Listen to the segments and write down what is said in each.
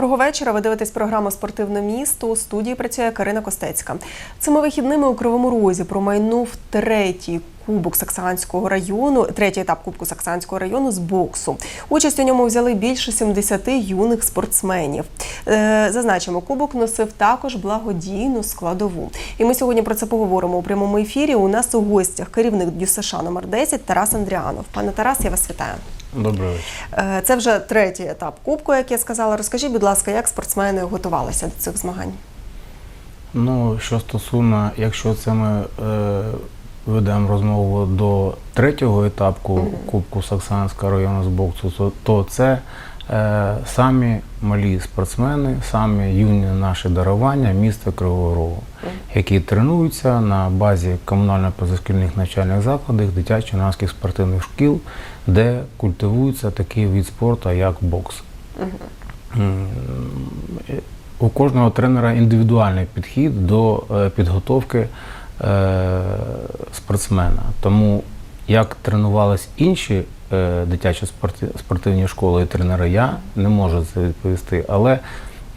Доброго вечора. Ви дивитесь програму Спортивне місто. У студії працює Карина Костецька. Цими вихідними у Кривому Розі промайнув третій кубок Саксанського району, третій етап Кубку Саксанського району з боксу. Участь у ньому взяли більше 70 юних спортсменів. Е, Зазначимо, кубок носив також благодійну складову. І ми сьогодні про це поговоримо у прямому ефірі. У нас у гостях керівник ДЮСШ номер 10 Тарас Андріанов. Пане Тарас, я вас вітаю. Добрий вечір. Е, Це вже третій етап кубку, як я сказала. Розкажіть, будь ласка, як спортсмени готувалися до цих змагань? Ну, що стосовно, якщо це ми е, ведемо розмову до третього етапу Кубку Саксанського району з боксу, то, це е, самі малі спортсмени, самі юні наші дарування міста Кривого Рогу, які тренуються на базі комунально-позашкільних навчальних закладів, дитячо-юнацьких спортивних шкіл, де культивується такий вид спорту, як бокс. У кожного тренера індивідуальний підхід до е, підготовки е, спортсмена. Тому як тренувались інші е, дитячі спорти- спортивні школи і тренери, я не можу це відповісти. Але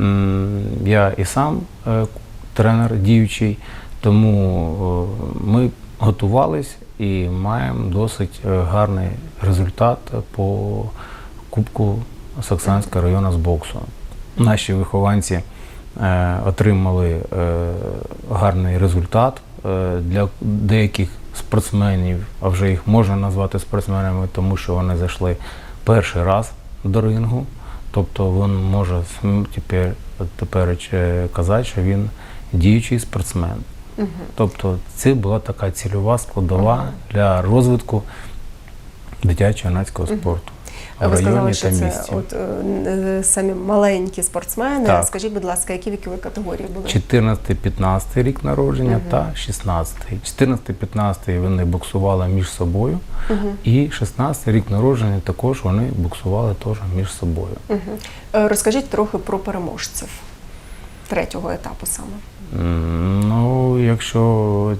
м, я і сам е, тренер діючий, тому е, ми готувались і маємо досить е, гарний результат по Кубку Саксанського району з боксу. Наші вихованці е, отримали е, гарний результат. Е, для деяких спортсменів, а вже їх можна назвати спортсменами, тому що вони зайшли перший раз до рингу. Тобто він може тепер, тепер е, казати, що він діючий спортсмен. Тобто це була така цільова складова для розвитку дитячо-юнацького спорту в Ви сказали, районі що та це місті. от, е, самі маленькі спортсмени. Так. Скажіть, будь ласка, які вікові категорії були? 14-15 рік народження та 16. 14-15 вони боксували між собою, і 16 рік народження також вони боксували теж між собою. Е, Розкажіть трохи про переможців третього етапу саме. Ну, якщо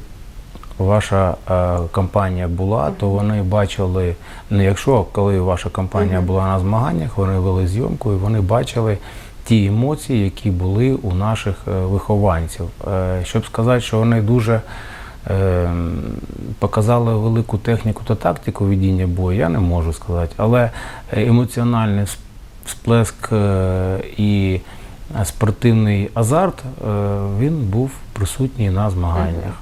ваша е, компанія була, то вони бачили, не якщо, коли ваша компанія була на змаганнях, вони вели зйомку і вони бачили ті емоції, які були у наших е, вихованців. Е, Щоб сказати, що вони дуже е, показали велику техніку та тактику ведіння бою, я не можу сказати. Але емоціональний сплеск е, і спортивний азарт, е, він був присутній на змаганнях.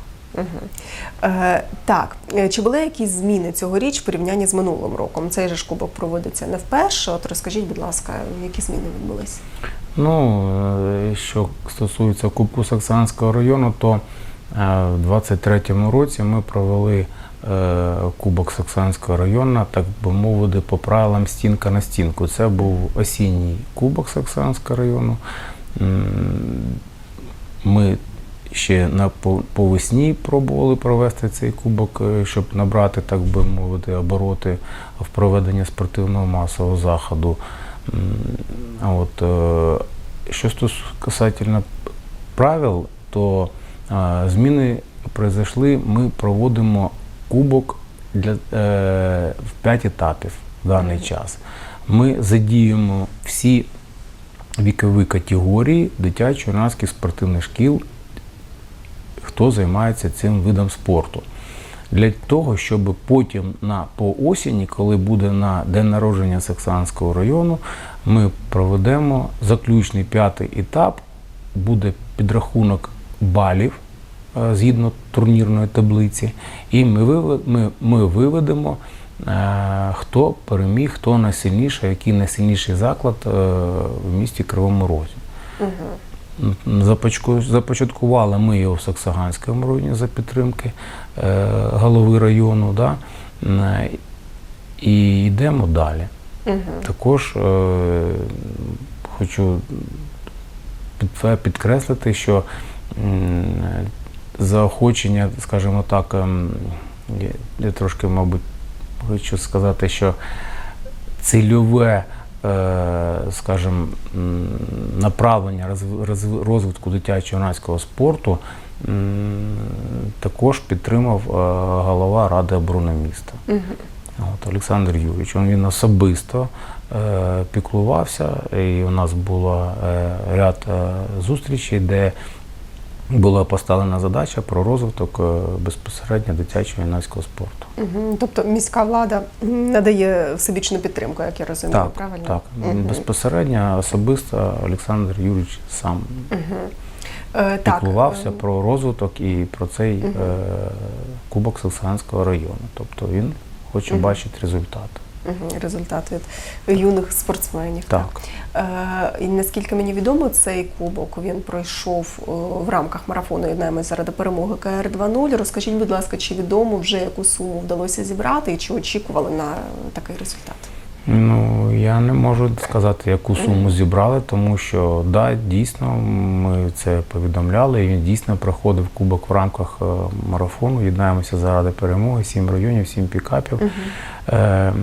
Е, так, е, чи були якісь зміни цьогоріч в порівнянні з минулим роком? Цей же ж кубок проводиться не вперше. От розкажіть, будь ласка, які зміни відбулись? Ну, е, що стосується Кубку Саксанського району, то е, в 23-му році ми провели Кубок Саксанського району, так би мовити, по правилам стінка на стінку. Це був осінній Кубок Саксанського району. Ми ще на по, по весні пробували провести цей кубок, е, щоб набрати, так би мовити, обороти в проведенні спортивного масового заходу. От е, що стос- касательно правил, то е, зміни произошли. Ми проводимо кубок для, е, в 5 етапів в даний час. Ми задіємо всі вікові категорії дитячо-юнацьких спортивних шкіл, хто займається цим видом спорту. Для того, щоб потім на по осені, коли буде на день народження Саксанського району, ми проведемо заключний п'ятий етап, буде підрахунок балів е, згідно турнірної таблиці, і ми, ми, ми виведемо, е, хто переміг, хто найсильніший, який найсильніший заклад е, в місті Кривому Розі. Започку- Започаткували ми його в Саксаганському районі за підтримки е, голови району, да? І йдемо далі. Також е, хочу підкреслити, що заохочення, скажімо так, ем, я, трошки, мабуть, хочу сказати, що цільове, скажімо, направлення розв- розв- розвитку дитячо-юнацького спорту також підтримав е, голова Ради оборони міста. От, Олександр Юрійович, він, він особисто е, піклувався, і у нас було е, ряд е, зустрічей, де була поставлена задача про розвиток е, безпосередньо дитячого юнацького спорту. Мгм. Тобто міська влада надає всебічну підтримку, як я розумію, Так, правильно? так. Мгм. Безпосередньо особисто Олександр Юрійович сам так, піклувався е, про розвиток і про цей е, кубок Саксанського району. Тобто він хоче Мгм. бачити результат. Результат від юних спортсменів. Так. Е, І наскільки мені відомо, цей кубок він пройшов е, в рамках марафону «Єднаємось заради перемоги КР 2.0. Розкажіть, будь ласка, чи відомо вже яку суму вдалося зібрати і чи очікували на такий результат? Ну, я не можу сказати, яку суму зібрали, тому що да, дійсно ми це повідомляли. І він дійсно проходив кубок в рамках е, марафону. Єднаємося заради перемоги, сім районів, сім пікапів. Е, м,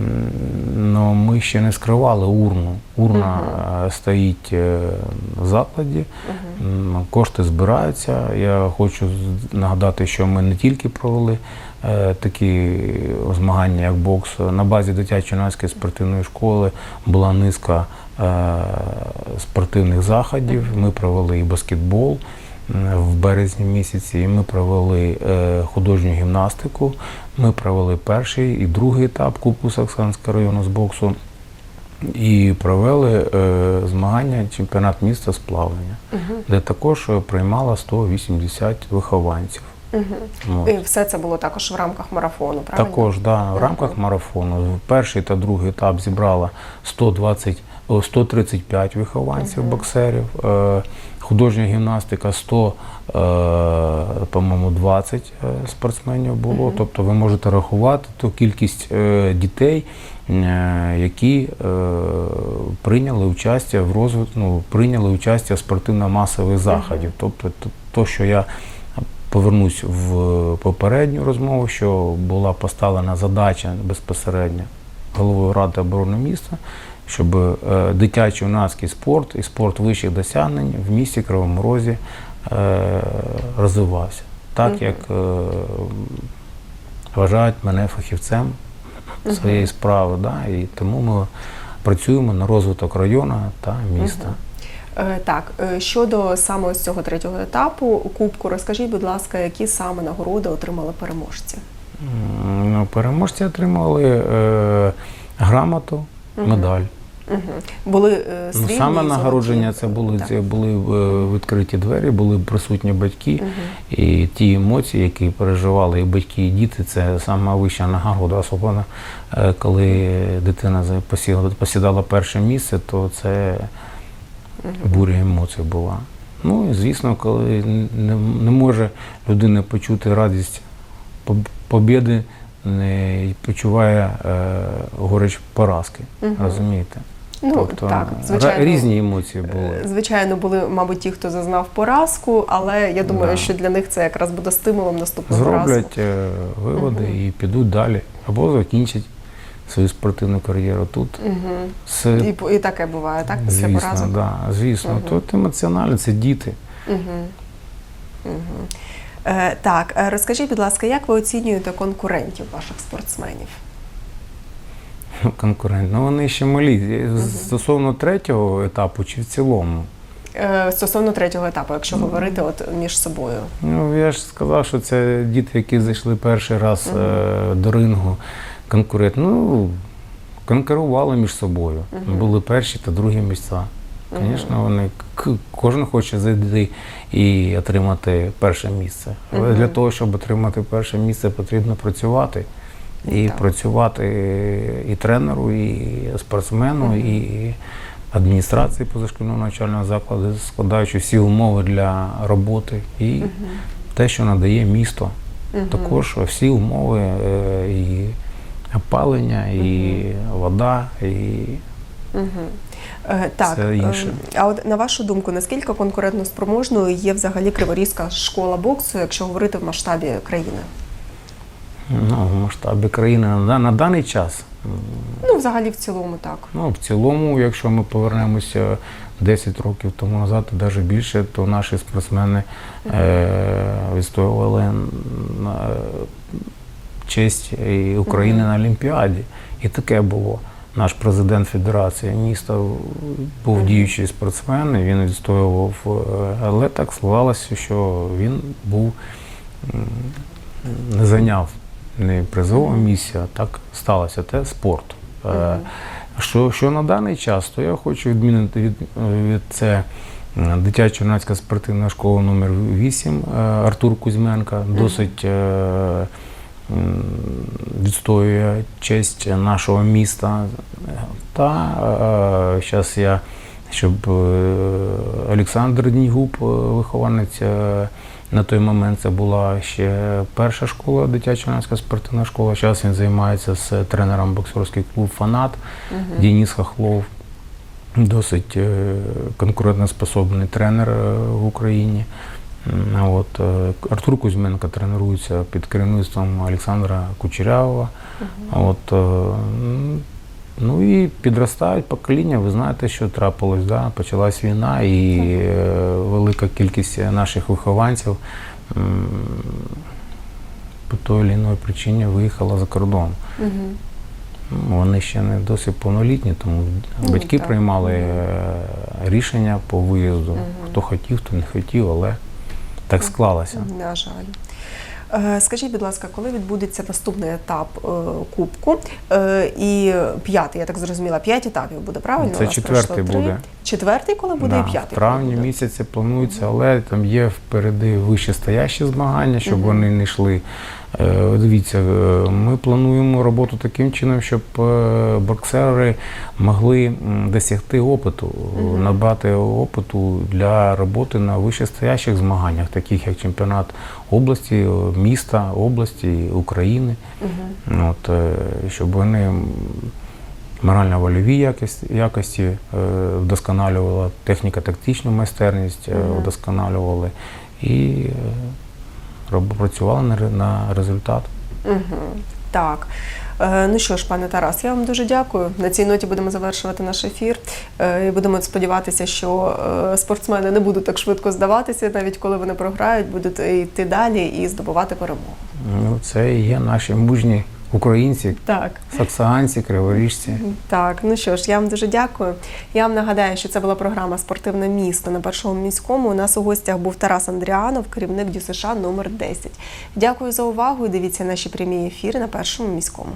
ну, ми ще не скривали урну. Урна е, стоїть е, в закладі. М, Кошти збираються. Я хочу нагадати, що ми не тільки провели е, такі змагання, як бокс. На базі дитячо-юнацької спортивної школи була низка е, спортивних заходів. Ми провели і баскетбол в березні місяці, ми провели е, художню гімнастику. Ми провели перший і другий етап Кубку Саксанського району з боксу. І провели е, змагання чемпіонат міста з плавання, де також е, приймало 180 вихованців. От. І все це було також в рамках марафону, правильно? Також да, в рамках марафону перший та другий етап зібрала 120, о, 135 вихованців боксерів. Е, художня гімнастика 100, е, по-моєму, 20 е, спортсменів було. Тобто ви можете рахувати ту кількість е, дітей, е, які е, прийняли участь в розвитку, ну, прийняли участь в спортивно-масових заходів. Тобто, то- то, що я повернусь в попередню розмову, що була поставлена задача безпосередньо головою Ради оборони міста, щоб е, дитячий юнацький спорт і спорт вищих досягнень в місті Кривому Розі е, розвивався. Так як е, вважають мене фахівцем своєї справи. Да, і тому ми працюємо на розвиток району та міста. Е, Так, е, щодо саме ось цього третього етапу кубку, розкажіть, будь ласка, які саме нагороди отримали переможці? Ну, переможці отримали е, грамоту, медаль. Угу. Були е, Ну, саме нагородження це були, Так. це були е, відкриті двері, були присутні батьки. І ті емоції, які переживали і батьки, і діти, це сама вища нагорода. Особливо, е, коли дитина за- посідала перше місце, то це буря емоцій була. Ну і звісно, коли не, не може людина почути радість поб- побєди, не почуває е, горич поразки. Мгм. Розумієте? Ну, тобто так, звичайно. різні емоції були. Е, Звичайно, були, мабуть, ті, хто зазнав поразку, але я думаю, Да. що для них це якраз буде стимулом наступного разу. Зроблять е, виводи і підуть далі. Або закінчать свою спортивну кар'єру тут. Угу. З, І, і таке буває, так? Після звісно, поразок? да, звісно. Мгм. Тут емоціонально це діти. Угу. Угу. Е, так, е, розкажіть, будь ласка, як ви оцінюєте конкурентів ваших спортсменів? Конкурент. Ну вони ще малі. Стосовно третього етапу чи в цілому. Е, стосовно третього етапу, якщо говорити от між собою. Ну, я ж сказав, що це діти, які зайшли перший раз е, до рингу. Конкурент. Ну, конкурували між собою. Були перші та другі місця. Звісно, вони кожен хоче зайти і отримати перше місце. Але для того, щоб отримати перше місце, потрібно працювати. І Так. працювати і тренеру, і спортсмену, і адміністрації позашкільного навчального закладу, складаючи всі умови для роботи і те, що надає місто. Мгм. Також всі умови е, і опалення, і вода, і Угу. Е, так, Все інше. е, а от на вашу думку, наскільки конкурентно спроможною є взагалі Криворізька школа боксу, якщо говорити в масштабі країни? ну, в масштабі країни на, на даний час. Ну, взагалі в цілому так. Ну, в цілому, якщо ми повернемося 10 років тому назад, то навіть більше, то наші спортсмени е, відстоювали е, честь і України на Олімпіаді. І таке було. Наш президент Федерації міста був діючий спортсмен, і він відстоював, е, але так склалося, що він був не зайняв не призову місію, а так сталося. Те спорт. Е, Що, що на даний час, то я хочу відмінити від, від це дитяча юнацька спортивна школа номер 8 е, Артур Кузьменка. Досить відстоює честь нашого міста. Та зараз я, щоб е, Олександр Днігуб, е, вихованець. е, на той момент це була ще перша школа, дитяча юнацька спортивна школа. Зараз він займається з тренером боксерський клуб Фанат Денис Хохлов. Досить е, конкурентоспособний тренер е, в Україні. От, е, Артур Кузьменко тренується під керівництвом Олександра Кучерявова. А От, е, ну і підростають покоління. Ви знаєте, що трапилось. Да? Почалась війна, і е, велика кількість наших вихованців по той чи іншій причині виїхала за кордон. Угу. Вони ще не досить повнолітні, тому Ну, батьки так. приймали рішення по виїзду. Мгм. Хто хотів, хто не хотів, але так склалося. На жаль. Е, Скажіть, будь ласка, коли відбудеться наступний етап е, кубку? Е, і п'ятий, я так зрозуміла, п'ять етапів буде правильно? Це четвертий буде. Четвертий, коли буде, Да, і п'ятий. в травні буде? місяці планується, але там є впереди вищестоящі змагання, щоб вони не йшли. Е, Дивіться, е, ми плануємо роботу таким чином, щоб е, боксери могли досягти опиту, набрати опиту для роботи на вищестоящих змаганнях, таких як чемпіонат області, міста, області, України. От, щоб вони морально-вольові якості, якості вдосконалювали, техніко-тактичну майстерність е, вдосконалювали. І працювали на, ре- на результат. Угу. Так. Е, Ну що ж, пане Тарас, я вам дуже дякую. На цій ноті будемо завершувати наш ефір. Е, І будемо сподіватися, що е, спортсмени не будуть так швидко здаватися, навіть коли вони програють, будуть йти далі і здобувати перемогу. Ну, це і є наші мужні українці, Так. саксаганці, криворіжці. Так, ну що ж, я вам дуже дякую. Я вам нагадаю, що це була програма Спортивне місто на першому міському. У нас у гостях був Тарас Андріанов, керівник ДЮСШ номер 10. Дякую за увагу і дивіться наші прямі ефіри на першому міському.